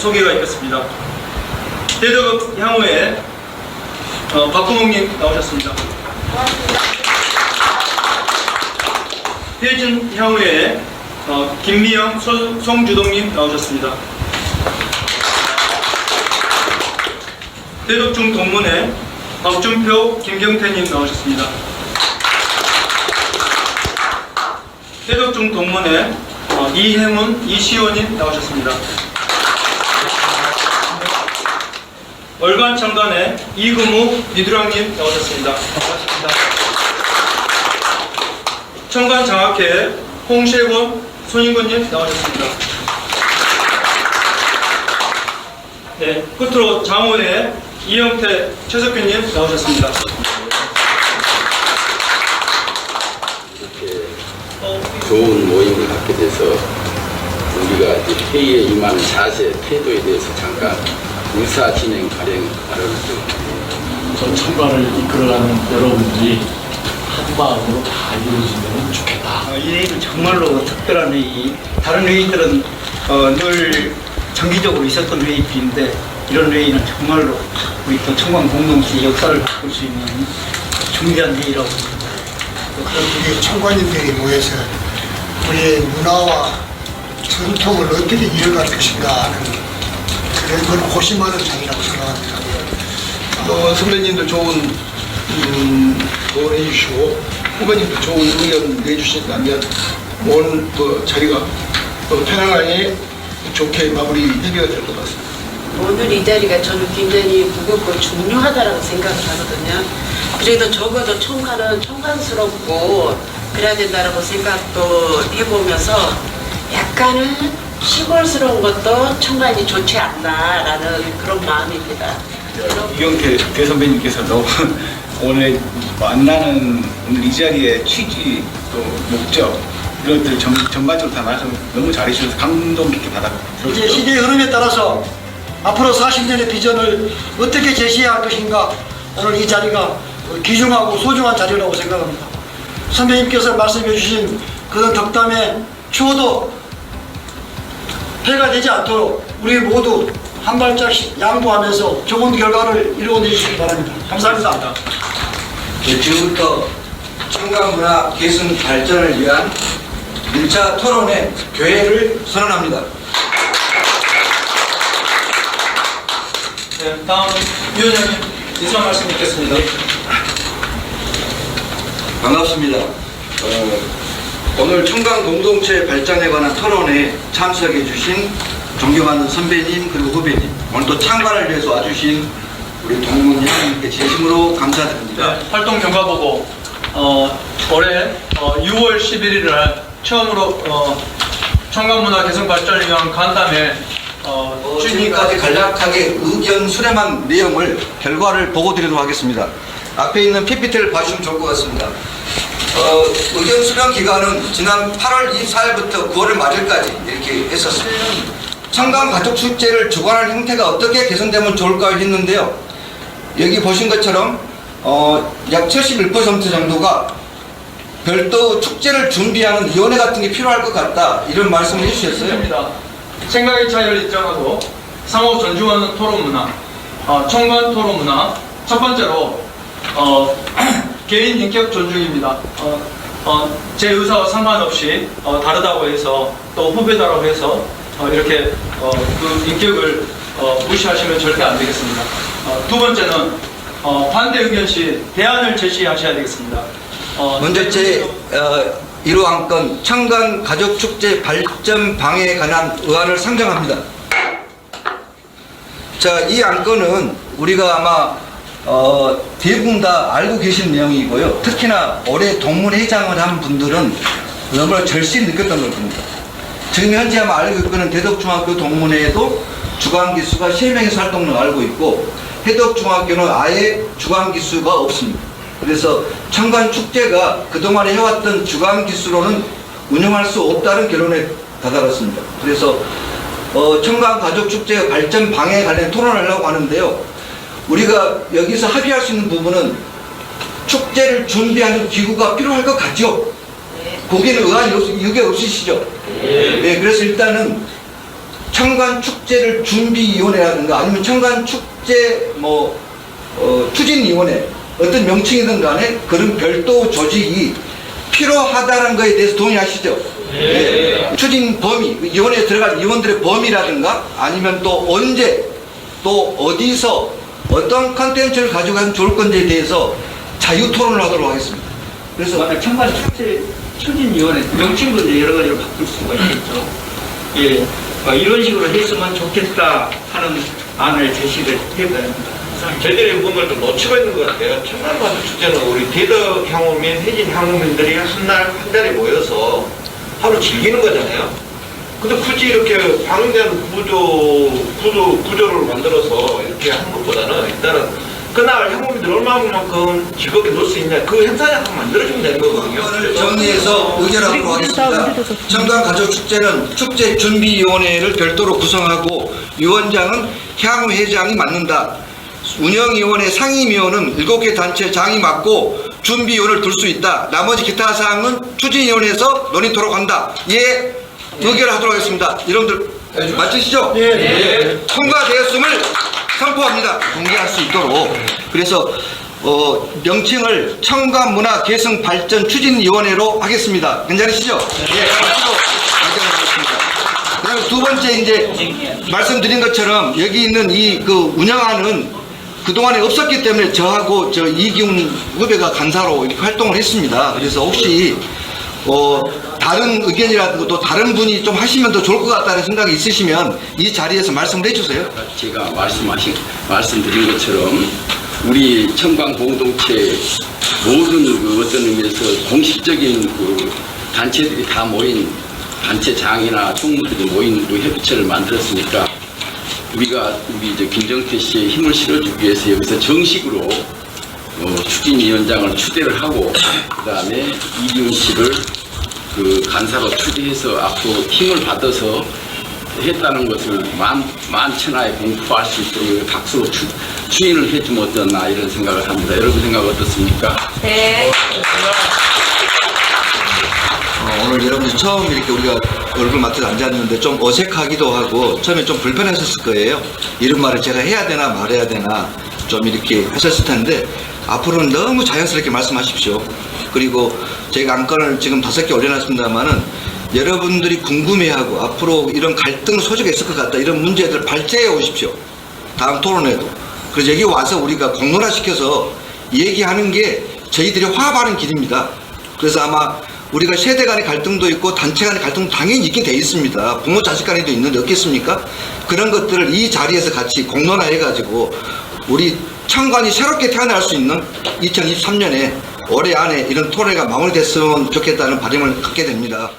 소개가 있겠습니다. 대덕읍 향후에 어, 박구목님 나오셨습니다. 혜진 향후에 어, 김미영, 소- 송주동님 나오셨습니다. 대덕중 동문회 박준표, 김경태님 나오셨습니다. 대덕중 동문회 어, 이혜문, 이시원님 나오셨습니다. 월간 창단회 이금우, 이두랑님 나오셨습니다. 반갑습니다. 청간 장학회 홍शे곤, 손인근님 나오셨습니다. 네, 끝으로 장호회 이영태, 최석균님 나오셨습니다. 좋은 모임을 갖게 돼서 우리가 이제 회의에 임하는 자세, 태도에 대해서 잠깐 의사 진행 발행 발언을 좀전 청관을 이끌어가는 여러분들이 한 마음으로 다 이루어지면 좋겠다. 어, 이 회의는 정말로 특별한 회의. 다른 회의들은 어, 늘 정기적으로 있었던 회의인데 이런 회의는 정말로 우리 또 청관 공동체의 역사를 바꿀 수 있는 중대한 회의라고 봅니다. 그런 우리 청관인들이 모여서 우리의 문화와 전통을 어떻게 이어갈 것인가 하는 걸 고심하는 장이라고 생각합니다. 어, 선배님도 좋은 음, 조언 해주시고 후배님도 좋은 의견 내주신다면 오늘 그 자리가 어, 편안하게 좋게 마무리 해결이 될것 같습니다. 오늘 이 자리가 저는 굉장히 무겁고 중요하다라고 생각을 하거든요. 그래도 적어도 청가는 청간스럽고 그래야 된다라고 생각도 해보면서 약간은 시골스러운 것도 청간이 좋지 않나라는 그런 마음입니다. 이경태 대 선배님께서 너무 오늘 만나는 오늘 이 자리의 취지 또 목적 이런 것들 전, 전반적으로 다 말씀 너무 잘해주셔서 감동 깊게 받아 이제. 시대의 흐름에 따라서 앞으로 40년의 비전을 어떻게 제시해야 할 것인가 오늘 이 자리가 귀중하고 소중한 자리라고 생각합니다. 선배님께서 말씀해 주신 그런 덕담에 추호도 해가 되지 않도록 우리 모두 한 발짝씩 양보하면서 좋은 결과를 이루어내주시기 바랍니다. 감사합니다. 네, 지금부터 청강문화 개선 발전을 위한 1차 토론회 교회를 선언합니다. 네, 다음 위원장님 인사 말씀 있겠습니다. 반갑습니다. 어, 오늘 청강 공동체 발전에 관한 토론에 참석해 주신 존경하는 선배님 그리고 후배님 오늘 또 창관을 위해서 와주신 우리 동문 형님께 진심으로 감사드립니다. 네, 활동 경과 보고 어, 올해 어, 6월 11일 날 처음으로 어, 청강문화 개선 발전을 위한 간담회 어, 어, 지금까지 간략하게 의견 수렴한 내용을 결과를 보고 드리도록 하겠습니다. 앞에 있는 PPT를 봐주시면 좋을 것 같습니다. 어, 의견 수렴 기간은 지난 8월 24일부터 9월 말일까지 이렇게 했었습니다. 청강 가족 축제를 주관할 형태가 어떻게 개선되면 좋을까 했는데요. 여기 보신 것처럼 어, 약 71% 정도가 별도 축제를 준비하는 위원회 같은 게 필요할 것 같다 이런 말씀을 해주셨어요. 생각의 차이를 인정하고 상호 존중하는 토론 문화, 어, 청관 토론 문화. 첫 번째로 어, 개인 인격 존중입니다. 어, 어, 제 의사와 상관없이 어, 다르다고 해서 또 후배다라고 해서 어, 이렇게 어, 그 인격을 어, 무시하시면 절대 안 되겠습니다. 어, 두 번째는 어, 반대 의견 시 대안을 제시하셔야 되겠습니다. 어, 먼저 제 어, 1호 안건 청간 가족축제 발전 방해에 관한 의안을 상정합니다. 자, 이 안건은 우리가 아마 어, 대부분 다 알고 계신 내용이고요. 특히나 올해 동문회장을 한 분들은 너무나 절실히 느꼈던 걸 겁니다. 지금 현재 아마 알고 있고는 대덕중학교 동문회에도 주간기수가 3명이서 활동을 알고 있고 해덕중학교는 아예 주간기수가 없습니다. 그래서 청간축제가 그동안 해왔던 주간기수로는 운영할 수 없다는 결론에 다다랐습니다. 그래서 어, 청간가족축제 발전 방해에 관련 토론을 하려고 하는데요. 우리가 여기서 합의할 수 있는 부분은 축제를 준비하는 기구가 필요할 것 같죠? 거기는 의안이 없, 이게 없으시죠? 네, 그래서 일단은 청관 축제를 준비위원회라든가 아니면 청관 축제 뭐 어, 추진위원회 어떤 명칭이든 간에 그런 별도 조직이 필요하다는 거에 대해서 동의하시죠? 예. 추진 범위, 위원회에 들어갈 위원들의 범위라든가 아니면 또 언제 또 어디서 어떤 컨텐츠를 가져가면 좋을 건지에 대해서 자유 토론을 하도록 하겠습니다. 그래서 만약 축제 추진위원회 명칭도 이제 여러 가지로 바꿀 수가 있겠죠. 예, 어, 이런 식으로 했으면 좋겠다 하는 안을 제시를 해봐야 합니다. 저희들이 뭔가를 좀 놓치고 있는 것 같아요. 청남가수 축제는 우리 대덕 향후민, 혜진 향후민들이 한 날 한 자리 모여서 하루 즐기는 거잖아요. 근데 굳이 이렇게 방대한 구조, 구조, 구조를 만들어서 이렇게 하는 것보다는 일단은 그날 향후민들 얼마만큼 즐겁게 놀 수 있냐 그 행사를 한번 만들어주면 되는 거거든요. 정리해서 의결하도록 하겠습니다. 청강 가족 축제는 축제 준비위원회를 별도로 구성하고 위원장은 향후 회장이 맡는다. 운영위원회 상임위원은 7개 단체 장이 맡고 준비위원을 둘 수 있다. 나머지 기타 사항은 추진위원회에서 논의토록 한다. 예, 의결하도록 하겠습니다. 여러분들 맞으시죠? 예. 통과되었음을 선포합니다. 공개할 수 있도록. 그래서 어, 명칭을 청과문화 개성 발전 추진위원회로 하겠습니다. 괜찮으시죠? 예, 박수로 발전하겠습니다. 그다음에 두 번째 이제 말씀드린 것처럼 여기 있는 이 그 운영하는 그동안에 없었기 때문에 저하고 저 이기훈 후배가 간사로 이렇게 활동을 했습니다. 그래서 혹시 어, 다른 의견이라든가 또 다른 분이 좀 하시면 더 좋을 것 같다는 생각이 있으시면 이 자리에서 말씀을 해주세요. 제가 말씀하신 말씀드린 것처럼 우리 청방 공동체 모든 그 어떤 의미에서 공식적인 그 단체들이 다 모인 단체장이나 총무들이 모인 그 협의체를 만들었으니까 우리가 우리 이제 김정태 씨의 힘을 실어주기 위해서 여기서 정식으로 어, 추진위원장을 추대를 하고 그 다음에 이기훈 씨를 그 간사로 추대해서 앞으로 힘을 받아서 했다는 것을 만, 만천하에 공포할 수 있도록 박수로 추, 추인을 해주면 어떠나 이런 생각을 합니다. 여러분 생각 어떻습니까? 어, 오늘 여러분들 처음 이렇게 우리가 얼굴 맞춰 앉았는데 좀 어색하기도 하고 처음에 좀 불편하셨을 거예요. 이런 말을 제가 해야 되나 말해야 되나 좀 이렇게 하셨을 텐데 앞으로는 너무 자연스럽게 말씀하십시오. 그리고 제가 안건을 지금 다섯 개 올려놨습니다만은 여러분들이 궁금해하고 앞으로 이런 갈등 소지가 있을 것 같다 이런 문제들 발제해 오십시오. 다음 토론회도. 그래서 여기 와서 우리가 공론화시켜서 얘기하는 게 저희들이 화합하는 길입니다. 그래서 아마 우리가 세대 간의 갈등도 있고 단체 간의 갈등도 당연히 있게 돼 있습니다. 부모 자식 간에도 있는데 없겠습니까? 그런 것들을 이 자리에서 같이 공론화해가지고 우리 청관이 새롭게 태어날 수 있는 2023년에 올해 안에 이런 토론회가 마무리됐으면 좋겠다는 바람을 갖게 됩니다.